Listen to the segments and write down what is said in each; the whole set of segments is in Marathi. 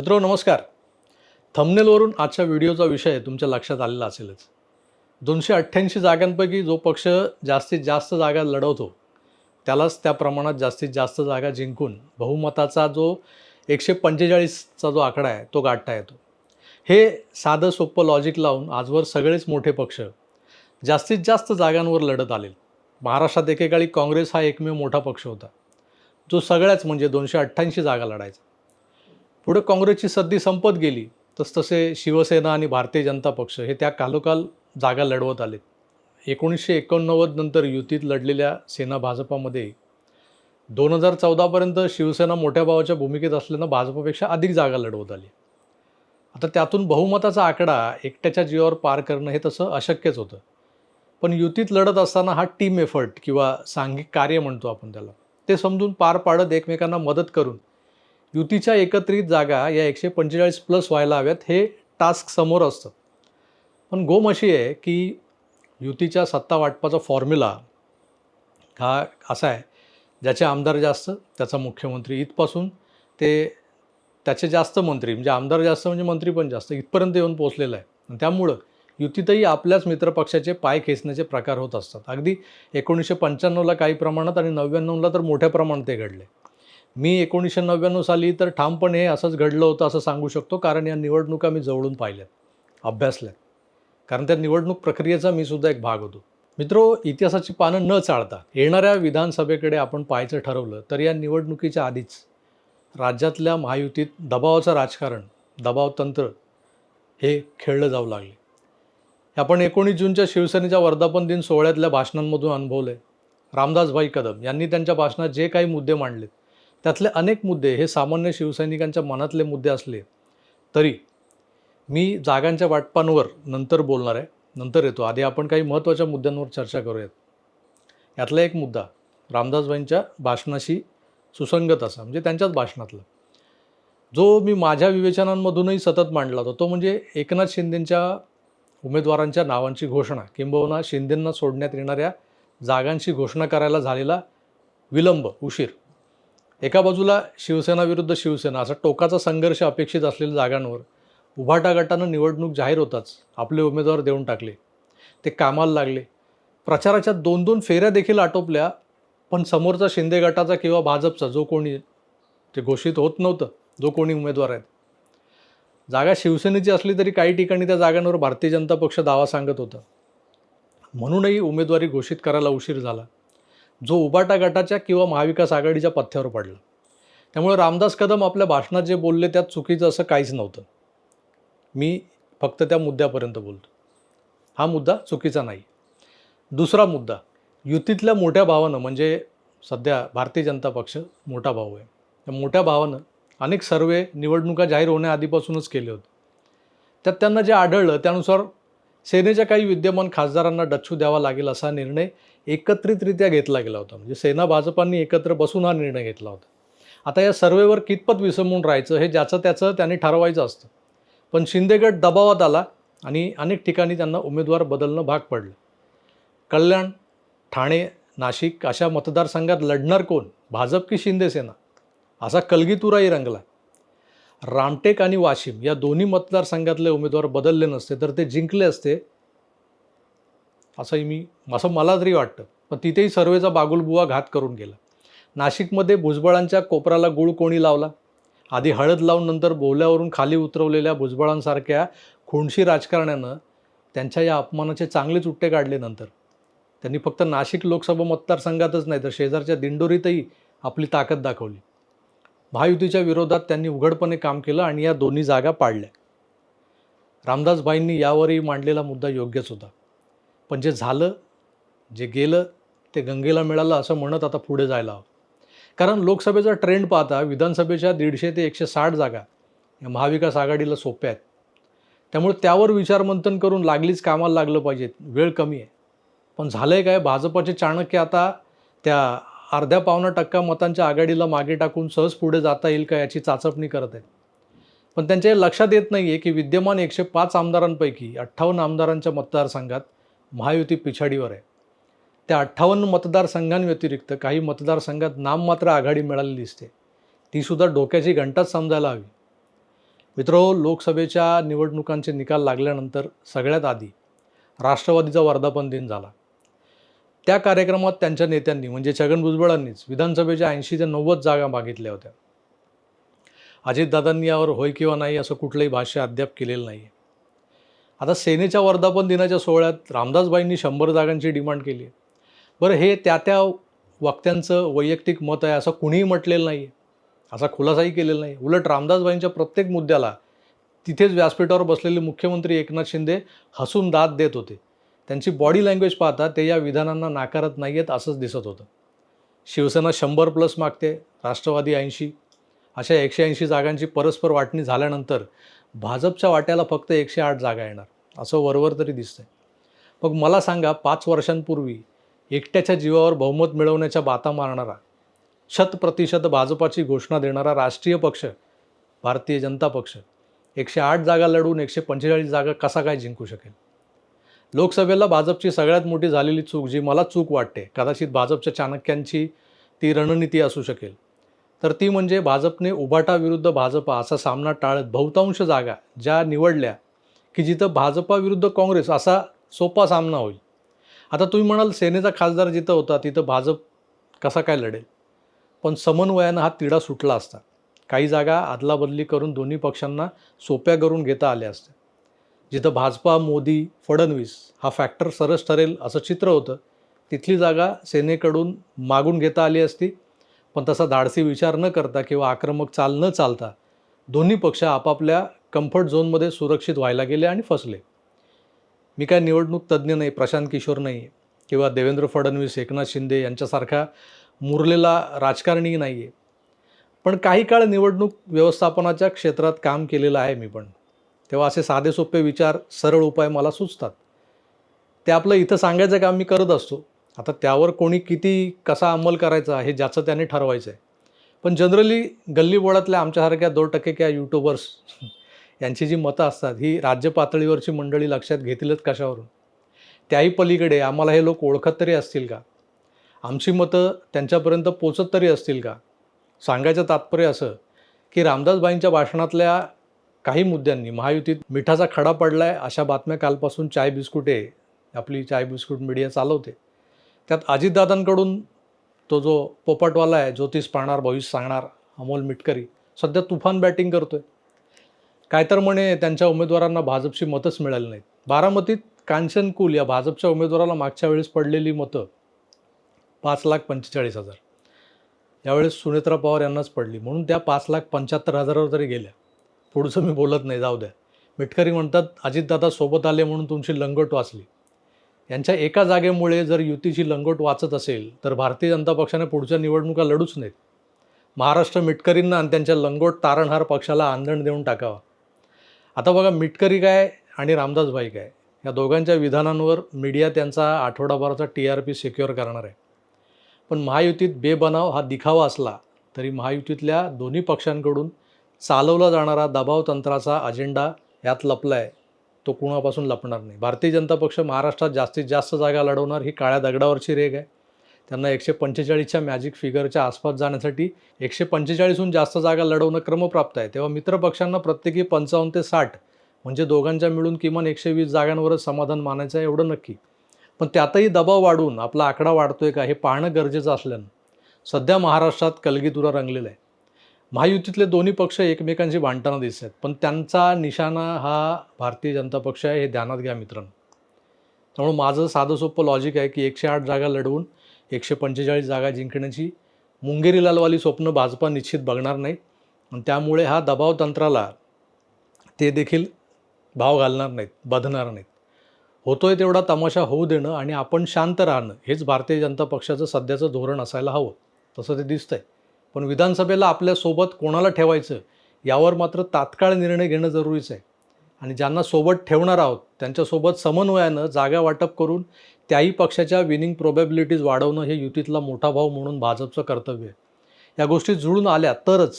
मित्रो नमस्कार. थंबनेलवरून आजच्या व्हिडिओचा विषय तुमच्या लक्षात आलेला असेलच. दोनशे अठ्ठ्याऐंशी जागांपैकी जो पक्ष जास्तीत जास्त जागा लढवतो त्यालाच त्या प्रमाणात जास्तीत जास्त जागा जिंकून बहुमताचा जो एकशे पंचेचाळीसचा जो आकडा आहे तो गाठता येतो. हे साधं सोपं लॉजिक लावून आजवर सगळेच मोठे पक्ष जास्तीत जास्त जागांवर लढत आले महाराष्ट्रात एकेकाळी काँग्रेस हा एकमेव मोठा पक्ष होता जो सगळ्याच म्हणजे दोनशे अठ्ठ्याऐंशी जागा लढायचा. पुढे काँग्रेसची सद्दी संपत गेली तसतसे शिवसेना आणि भारतीय जनता पक्ष हे त्या कालोकाल जागा लढवत आले एकोणीसशे एकोणनव्वद नंतर युतीत लढलेल्या सेना भाजपामध्ये दोन हजार चौदापर्यंत शिवसेना मोठ्या भावाच्या भूमिकेत असल्यानं भाजपपेक्षा अधिक जागा लढवत आली. आता त्यातून बहुमताचा आकडा एकट्याच्या जीवावर पार करणं हे तसं अशक्यच होतं. पण युतीत लढत असताना हा टीम एफर्ट किंवा सांघिक कार्य म्हणतो आपण त्याला ते समजून पार पाडत एकमेकांना मदत करून युतीच्या एकत्रित जागा या एकशे पंचेचाळीस प्लस व्हायला हव्यात हे टास्क समोर असतं. पण गोम अशी आहे की युतीच्या सत्ता वाटपाचा फॉर्म्युला हा असा आहे. ज्याचे आमदार जास्त त्याचा मुख्यमंत्री इथपासून ते त्याचे जास्त मंत्री म्हणजे आमदार जास्त म्हणजे मंत्री पण जास्त इथपर्यंत येऊन पोचलेला आहे. आणि त्यामुळं युतीतही आपल्याच मित्रपक्षाचे पाय खेचण्याचे प्रकार होत असतात. अगदी एकोणीसशे पंच्याण्णवला काही प्रमाणात आणि नव्याण्णवला तर मोठ्या प्रमाणात ते घडले. मी एकोणीसशे नव्याण्णव साली तर ठामपणे हे असंच घडलं होतं असं सांगू शकतो कारण या निवडणुका मी जवळून पाहिल्यात अभ्यासल्यात. कारण त्या निवडणूक प्रक्रियेचा मी सुद्धा एक भाग होतो. मित्रो इतिहासाची पानं न चाळता येणाऱ्या विधानसभेकडे आपण पाहायचं ठरवलं तर या निवडणुकीच्या आधीच राज्यातल्या महायुतीत दबावाचं राजकारण दबाव तंत्र हे खेळलं जाऊ लागले. आपण एकोणीस जूनच्या शिवसेनेच्या वर्धापन दिन सोहळ्यातल्या भाषणांमधून अनुभवलं आहे रामदासभाई कदम यांनी त्यांच्या भाषणात जे काही मुद्दे मांडलेत त्यातले अनेक मुद्दे हे सामान्य शिवसैनिकांच्या मनातले मुद्दे असले तरी मी जागांच्या वाटपांवर नंतर बोलणार आहे नंतर येतो. आधी आपण काही महत्त्वाच्या मुद्द्यांवर चर्चा करूयात. यातला एक मुद्दा रामदासबाईंच्या भाषणाशी सुसंगत असा म्हणजे त्यांच्याच भाषणातला. जो मी माझ्या विवेचनांमधूनही सतत मांडला होता तो म्हणजे एकनाथ शिंदेंच्या उमेदवारांच्या नावांची घोषणा किंबहुना शिंदेंना सोडण्यात येणाऱ्या जागांची घोषणा करायला झालेला विलंब उशीर. एका बाजूला शिवसेना विरुद्ध शिवसेना असा टोकाचा संघर्ष अपेक्षित असलेल्या जागांवर उभाटा गटानं निवडणूक जाहीर होताच आपले उमेदवार देऊन टाकले. ते कामाला लागले. प्रचाराच्या दोन दोन फेऱ्या देखील आटोपल्या पण समोरचा शिंदे गटाचा किंवा भाजपचा जो कोणी ते घोषित होत नव्हतं जो कोणी उमेदवार आहेत. जागा शिवसेनेची असली तरी काही ठिकाणी त्या जागांवर भारतीय जनता पक्ष दावा सांगत होता. म्हणूनही उमेदवारी घोषित करायला उशीर झाला. जो उबाटा गटाच्या किंवा महाविकास आघाडीच्या पथ्यावर पडला. त्यामुळे रामदास कदम आपल्या भाषणात जे बोलले त्यात चुकीचं असं काहीच नव्हतं. मी फक्त त्या मुद्द्यापर्यंत बोलतो. हा मुद्दा चुकीचा नाही. दुसरा मुद्दा युतीतल्या मोठ्या भावानं म्हणजे सध्या भारतीय जनता पक्ष मोठा भाऊ आहे. त्या मोठ्या भावानं अनेक सर्वे निवडणुका जाहीर होण्याआधीपासूनच केले होते. त्यात त्यांना जे आढळलं त्यानुसार सेनेच्या काही विद्यमान खासदारांना डच्चू द्यावा लागेल असा निर्णय एकत्रितरित्या घेतला गेला होता. म्हणजे सेना भाजपांनी एकत्र बसून हा निर्णय घेतला होता. आता या सर्वेवर कितपत विसंबून राहायचं हे ज्याचं त्याचं त्यांनी ठरवायचं असतं. पण शिंदेगड दबावात आला आणि अनेक ठिकाणी त्यांना उमेदवार बदलणं भाग पडलं. कल्याण ठाणे नाशिक अशा मतदारसंघात लढणार कोण? भाजप की शिंदेसेना असा कलगीतुराही रंगला. रामटेक आणि वाशिम या दोन्ही मतदारसंघातले उमेदवार बदलले नसते तर ते जिंकले असते असंही मी असं मला तरी वाटतं. पण तिथेही सर्वेचा बागुलबुवा घात करून गेला. नाशिकमध्ये भुजबळांच्या कोपराला गुळ कोणी लावला? आधी हळद लावून नंतर बोल्यावरून खाली उतरवलेल्या भुजबळांसारख्या खुणशी राजकारण्यानं त्यांच्या या अपमानाचे चांगलेच उट्टे काढले नंतर. त्यांनी फक्त नाशिक लोकसभा मतदारसंघातच नाही तर शेजारच्या दिंडोरीतही आपली ताकद दाखवली. महायुतीच्या विरोधात त्यांनी उघडपणे काम केलं आणि या दोन्ही जागा पाडल्या. रामदासभाईंनी यावरही मांडलेला मुद्दा योग्यच होता. पण जे झालं जे गेलं ते गंगेला मिळालं असं म्हणत आता पुढे जायला हवं. कारण लोकसभेचा ट्रेंड पाहता विधानसभेच्या दीडशे ते एकशे साठ जागा या महाविकास आघाडीला सोप्या आहेत. त्यामुळे त्यावर विचारमंथन करून लागलीच कामाला लागलं पाहिजे वेळ कमी आहे. पण झालं आहे काय? भाजपाचे चाणक्य आता त्या अर्ध्या पावणा टक्का मतांच्या आघाडीला मागे टाकून सहज पुढे जाता येईल का याची चाचपणी करत आहेत. पण त्यांच्या लक्षात येत नाही आहे की विद्यमान एकशे पाच आमदारांपैकी अठ्ठावन्न आमदारांच्या मतदारसंघात महायुती पिछाडीवर आहे. त्या अठ्ठावन्न मतदारसंघांव्यतिरिक्त काही मतदारसंघात नाममात्र आघाडी मिळालेली दिसते. तीसुद्धा डोक्याची घंटाच समजायला हवी. मित्रो लोकसभेच्या निवडणुकांचे निकाल लागल्यानंतर सगळ्यात आधी राष्ट्रवादीचा वर्धापन दिन झाला. त्या कार्यक्रमात त्यांच्या नेत्यांनी म्हणजे छगन भुजबळांनीच विधानसभेच्या ऐंशी ते नव्वद जागा मागितल्या होत्या. अजितदादांनी यावर होय किंवा नाही असं कुठलंही भाष्य अद्याप केलेलं नाही आहे आता सेनेच्या वर्धापन दिनाच्या सोहळ्यात रामदासबाईंनी शंभर जागांची डिमांड केली आहे. बरं हे त्या त्या वक्त्यांचं वैयक्तिक मत आहे असं कुणीही म्हटलेलं नाही आहे असा खुलासाही केलेला नाही उलट रामदासबाईंच्या प्रत्येक मुद्द्याला तिथेच व्यासपीठावर बसलेले मुख्यमंत्री एकनाथ शिंदे हसून दाद देत होते. त्यांची बॉडी लँग्वेज पाहता ते या विधानांना नाकारत नाही आहेत असंच दिसत होतं. शिवसेना शंभर प्लस मागते राष्ट्रवादी ऐंशी अशा एकशे ऐंशी जागांची परस्पर वाटणी झाल्यानंतर भाजपच्या वाट्याला फक्त एकशे आठ जागा येणार. असं वरवर तरी दिसतंय. मग मला सांगा पाच वर्षांपूर्वी एकट्याच्या जीवावर बहुमत मिळवण्याच्या बाता मारणारा शत प्रतिशत भाजपाची घोषणा देणारा राष्ट्रीय पक्ष भारतीय जनता पक्ष एकशे आठ जागा लढवून एकशे पंचेचाळीस जागा कसा काय जिंकू शकेल? लोकसभेला भाजपची सगळ्यात मोठी झालेली चूक जी मला चूक वाटते कदाचित भाजपच्या चाणक्यांची ती रणनीती असू शकेल. तर ती म्हणजे भाजपने उभाटा विरुद्ध भाजपा असा सामना टाळत बहुतांश जागा ज्या निवडल्या की जिथं भाजपा विरुद्ध काँग्रेस असा सोपा सामना होईल. आता तुम्ही म्हणाल सेनेचा खासदार जिथं होता तिथं भाजप कसा काय लढेल? पण समन्वयानं हा तिढा सुटला असता. काही जागा अदलाबदली करून दोन्ही पक्षांना सोप्या करून घेता आल्या असत्या. जिथं भाजपा मोदी फडणवीस हा फॅक्टर सरस ठरेल असं चित्र होतं तिथली जागा सेनेकडून मागून घेता आली असती. पण तसा धाडसी विचार न करता किंवा आक्रमक चाल न चालता दोन्ही पक्ष आपापल्या कम्फर्ट झोनमध्ये सुरक्षित व्हायला गेले आणि फसले. मी काय निवडणूक तज्ज्ञ नाही प्रशांत किशोर नाही किंवा देवेंद्र फडणवीस एकनाथ शिंदे यांच्यासारखा मुरलेला राजकारणी नाही आहे पण काही काळ निवडणूक व्यवस्थापनाच्या क्षेत्रात काम केलेलं आहे मी पण. तेव्हा असे साधे सोपे विचार सरळ उपाय मला सुचतात. ते आपलं इथं सांगायचं काम मी करत असतो. आता त्यावर कोणी किती कसा अंमल करायचा हे ज्याचं त्याने ठरवायचं आहे पण जनरली गल्लीबोळातल्या आमच्यासारख्या दोन टक्के किंवा यूट्यूबर्स यांची जी मतं असतात ही राज्य पातळीवरची मंडळी लक्षात घेतीलच कशावरून? त्याही पलीकडे आम्हाला हे लोक ओळखत तरी असतील का? आमची मतं त्यांच्यापर्यंत पोचत तरी असतील का? सांगायचं तात्पर्य असं की रामदासबाईंच्या भाषणातल्या काही मुद्द्यांनी महायुतीत मिठाचा खडा पडला आहे अशा बातम्या कालपासून चाय बिस्कुटे आपली चाय बिस्कुट मीडिया चालवते. त्यात अजितदादांकडून तो जो पोपटवाला आहे ज्योतिष पाहणार भविष्य सांगणार अमोल मिटकरी सध्या तुफान बॅटिंग करतो आहे काय तर म्हणे त्यांच्या उमेदवारांना भाजपची मतच मिळाली नाहीत. बारामतीत कांचन कुल या भाजपच्या उमेदवाराला मागच्या वेळेस पडलेली मतं पाच लाख पंचेचाळीस हजार. यावेळेस सुनेत्रा पवार यांनाच पडली. म्हणून त्या पाच लाख पंच्याहत्तर हजारावर तरी गेल्या. पुढचं मी बोलत नाही जाऊ द्या. मिटकरी म्हणतात अजितदादा सोबत आले म्हणून तुमची लंगट वाचली. यांच्या एका जागेमुळे जर युतीची लंगोट वाचत असेल तर भारतीय जनता पक्षाने पुढच्या निवडणुका लढूच नाहीत महाराष्ट्र मिटकरींना आणि त्यांच्या लंगोट तारणहार पक्षाला आंदण देऊन टाकावा. आता बघा मिटकरी काय आणि रामदासबाई काय? या दोघांच्या विधानांवर मीडिया त्यांचा आठवडाभराचा टी आर पी सिक्युअर करणार आहे. पण महायुतीत बेबनाव हा दिखावा असला तरी महायुतीतल्या दोन्ही पक्षांकडून चालवला जाणारा दबाव तंत्राचा अजेंडा यात लपला आहे तो कुणापासून लपणार नाही. भारतीय जनता पक्ष महाराष्ट्रात जास्तीत जास्त जागा लढवणार ही काळ्या दगडावरची रेग आहे. त्यांना एकशे पंचेचाळीसच्या मॅजिक फिगरच्या आसपास जाण्यासाठी एकशे पंचेचाळीसहून जास्त जागा लढवणं क्रमप्राप्त आहे. तेव्हा मित्रपक्षांना प्रत्येकी पंचावन्न ते साठ म्हणजे दोघांच्या मिळून किमान एकशे वीस जागांवरच समाधान मानायचं आहे एवढं नक्की. पण त्यातही दबाव वाढून आपला आकडा वाढतोय का हे पाहणं गरजेचं असल्यानं सध्या महाराष्ट्रात कलगीतुरा रंगलेलं आहे. महायुतीतले दोन्ही पक्ष एकमेकांशी भांडताना दिसत आहेत पण त्यांचा निशाणा हा भारतीय जनता पक्ष आहे हे ध्यानात घ्या मित्रांनो. त्यामुळे माझं साधं सोपं लॉजिक आहे की एकशे आठ जागा लढवून एकशे पंचेचाळीस जागा जिंकण्याची मुंगेरी लालवाली स्वप्न भाजपा निश्चित बघणार नाही. आणि त्यामुळे हा दबाव तंत्राला ते देखील भाव घालणार नाहीत बधणार नाहीत. होतोय तेवढा तमाशा होऊ देणं आणि आपण शांत राहणं हेच भारतीय जनता पक्षाचं सध्याचं धोरण असायला हवं. तसं ते दिसतंय. पण विधानसभेला आपल्यासोबत कोणाला ठेवायचं यावर मात्र तात्काळ निर्णय घेणं जरुरीचं आहे. आणि ज्यांना सोबत ठेवणार आहोत त्यांच्यासोबत समन्वयानं जागा वाटप करून त्याही पक्षाच्या विनिंग प्रोबॅबिलिटीज वाढवणं हे युतीतला मोठा भाव म्हणून भाजपचं कर्तव्य आहे. या गोष्टी जुळून आल्या तरच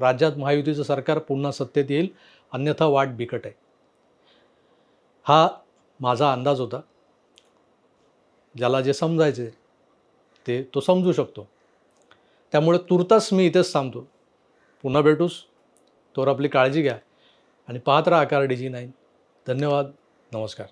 राज्यात महायुतीचं सरकार पुन्हा सत्तेत येईल अन्यथा वाट बिकट आहे. हा माझा अंदाज होता. ज्याला जे समजायचे ते तो समजू शकतो. त्यामुळे तुर्तास मी इथेच थांबतो. पुन्हा भेटूस. तोवर आपली काळजी घ्या. आणि पाहत राहा आकार डी जी नाईन. धन्यवाद. नमस्कार.